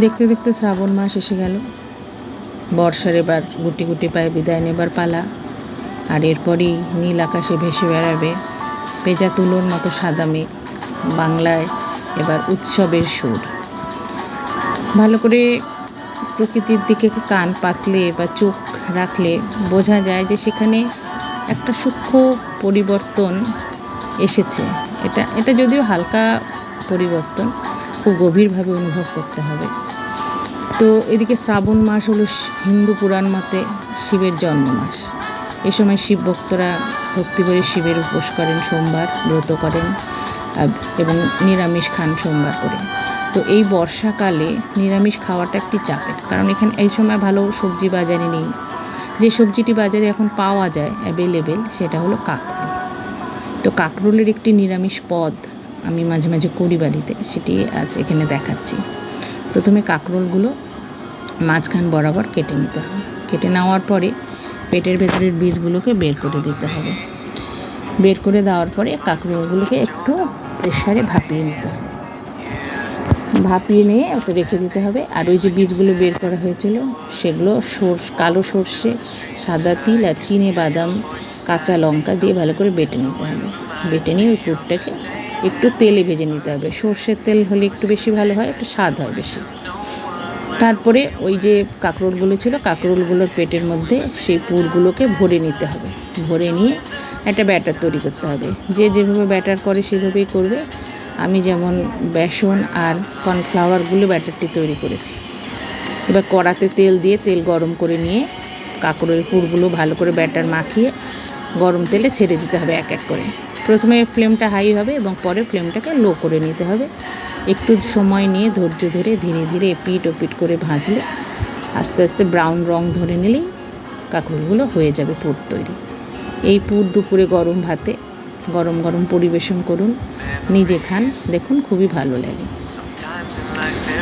দেখতে দেখতে শ্রাবণ মাস এসে গেল। বর্ষার এবার গুটি গুটি পায়ে বিদায় নেবার পালা, আর এরপরই নীল আকাশে ভেসে বেড়াবে পেঁজা তুলোর মতো সাদা মেঘ। বাংলায় এবার উৎসবের সুর। ভালো করে প্রকৃতির দিকে কান পাতলে বা চোখ রাখলে বোঝা যায় যে সেখানে একটা সূক্ষ্ম পরিবর্তন এসেছে। এটা এটা যদিও হালকা পরিবর্তন খুব গভীরভাবে অনুভব করতে হবে। তো এদিকে শ্রাবণ মাস হলো হিন্দু পুরাণ মতে শিবের জন্ম মাস এ সময় শিব ভক্তরা ভক্তি করে শিবের উপোস করেন সোমবার, ব্রত করেন এবং নিরামিষ খান সোমবার করে। তো এই বর্ষাকালে নিরামিষ খাওয়াটা একটি চাপের, কারণ এখানে এই সময় ভালো সবজি বাজারে নেই। যে সবজিটি বাজারে এখন পাওয়া যায় অ্যাভেলেবেল সেটা হলো কাঁকরোল। তো কাঁকরোলের একটি নিরামিষ পদ আমি মাঝে মাঝে করি বাড়িতে, সেটি আজ এখানে দেখাচ্ছি। প্রথমে কাঁকরোলগুলো মাঝখান বরাবর কেটে নিতে হবে। কেটে নেওয়ার পরে পেটের ভেতরের বীজগুলোকে বের করে দিতে হবে। বের করে দেওয়ার পরে কাঁকরোলগুলোকে একটু প্রেশারে ভাপিয়ে নিতে হবে। ভাপিয়ে নিয়ে ওটা রেখে দিতে হবে। আর ওই যে বীজগুলো বের করা হয়েছিল, সেগুলো সর্ষ, কালো সর্ষে, সাদা তিল আর চিনে বাদাম, কাঁচা লঙ্কা দিয়ে ভালো করে বেটে নিতে হবে। বেটে নিয়ে ওই পুরটাকে একটু তেলে ভেজে নিতে হবে। সর্ষের তেল হলে একটু বেশি ভালো হয়, একটু স্বাদ হয় বেশি। তারপরে ওই যে কাঁকরোলগুলো ছিল, কাঁকরোলগুলোর পেটের মধ্যে সেই পুরগুলোকে ভরে নিতে হবে। ভরে নিয়ে একটা ব্যাটার তৈরি করতে হবে। যে যেভাবে ব্যাটার করে সেভাবেই করবে। আমি যেমন বেসন আর কর্নফ্লাওয়ারগুলো ব্যাটারটি তৈরি করেছি। এবার কড়াতে তেল দিয়ে তেল গরম করে নিয়ে কাঁকরোলের পুরগুলো ভালো করে ব্যাটার মাখিয়ে গরম তেলে ছেড়ে দিতে হবে এক এক করে। প্রথমে ফ্লেমটা হাই হবে এবং পরে ফ্লেমটাকে লো করে নিতে হবে। একটু সময় নিয়ে ধৈর্য ধরে ধীরে ধীরে এপিট ওপিট করে ভাজলে, আস্তে আস্তে ব্রাউন রং ধরে নিলেই কাঁকরোলগুলো হয়ে যাবে পুর তৈরি। এই পুর দুপুরে গরম ভাতে গরম গরম পরিবেশন করুন, নিজে খান, দেখুন খুবই ভালো লাগে।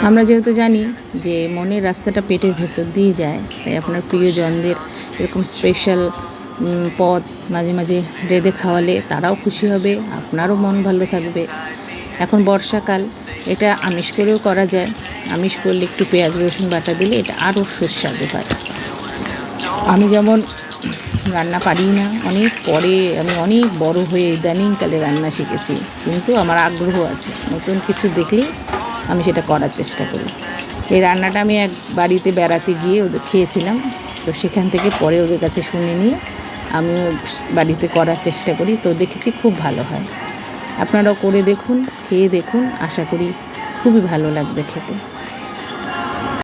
আমরা যেহেতু জানি যে মনের রাস্তাটা পেটের ভেতর দিয়ে যায়, তাই আপনার প্রিয়জনদের এরকম স্পেশাল পদ মাঝে মাঝে রেঁধে খাওয়ালে তারাও খুশি হবে, আপনারও মন ভালো থাকবে। এখন বর্ষাকাল, এটা আমিষ করেও করা যায়। আমিষ করলে একটু পেঁয়াজ, রসুন বাটা দিলে এটা আরও সুস্বাদু হয়। আমি যেমন রান্না পারি না, অনেক পরে আমি অনেক বড় হয়ে ইদানিংকালে রান্না শিখেছি, কিন্তু আমার আগ্রহ আছে। নতুন কিছু দেখলেই আমি সেটা করার চেষ্টা করি। এই রান্নাটা আমি এক বাড়িতে বেড়াতে গিয়ে ওদের খেয়েছিলাম, তো সেখান থেকে পরে ওদের কাছে শুনে নিয়ে আমিও বাড়িতে করার চেষ্টা করি, তো দেখেছি খুব ভালো হয়। আপনারাও করে দেখুন, খেয়ে দেখুন, আশা করি খুবই ভালো লাগবে খেতে।